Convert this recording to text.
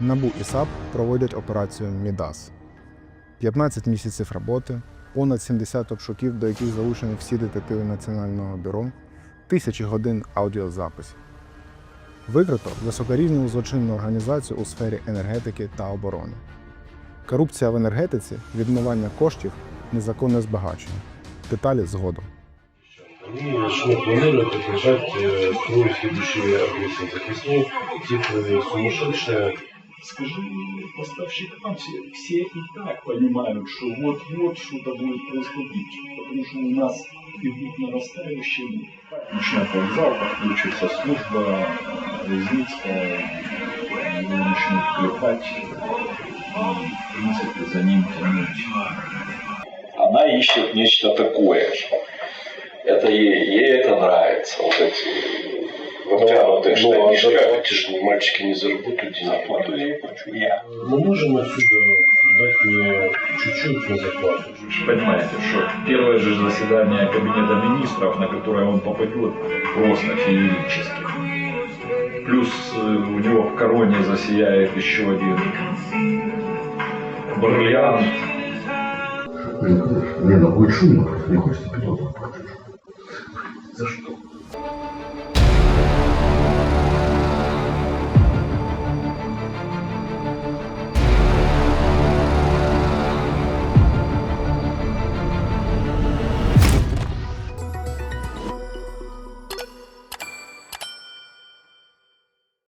НАБУ і САП проводять операцію Мідас. 15 місяців роботи, понад 70 обшуків, до яких залучені всі детективи Національного бюро, тисячі годин аудіозаписів. Викрито високорівневу злочинну організацію у сфері енергетики та оборони. Корупція в енергетиці, відмивання коштів, незаконне збагачення. Деталі згодом. Они начнут планировать окружать, э, строить следующие объекты захисные, типа сумасшедшие. Скажи поставщикам, все, все и так понимают, что вот-вот что-то будет происходить, потому что у нас идут нарастающие. Начнет вокзал, подключится служба Резницкая, его начнут клепать, в принципе, за ним тянуть. Она ищет нечто такое. Это ей, ей это нравится. Вот эти втянутые Ну, а штанишки. эти же мальчики не заработают денег. я. Мы можем отсюда дать мне чуть-чуть на зарплату. Же понимаете, что первое же заседание Кабинета Министров, на которое он попадет, просто феерически. Плюс э, у него в короне засияет еще один бриллиант. Не, ну будет шумно, не хочется пилота.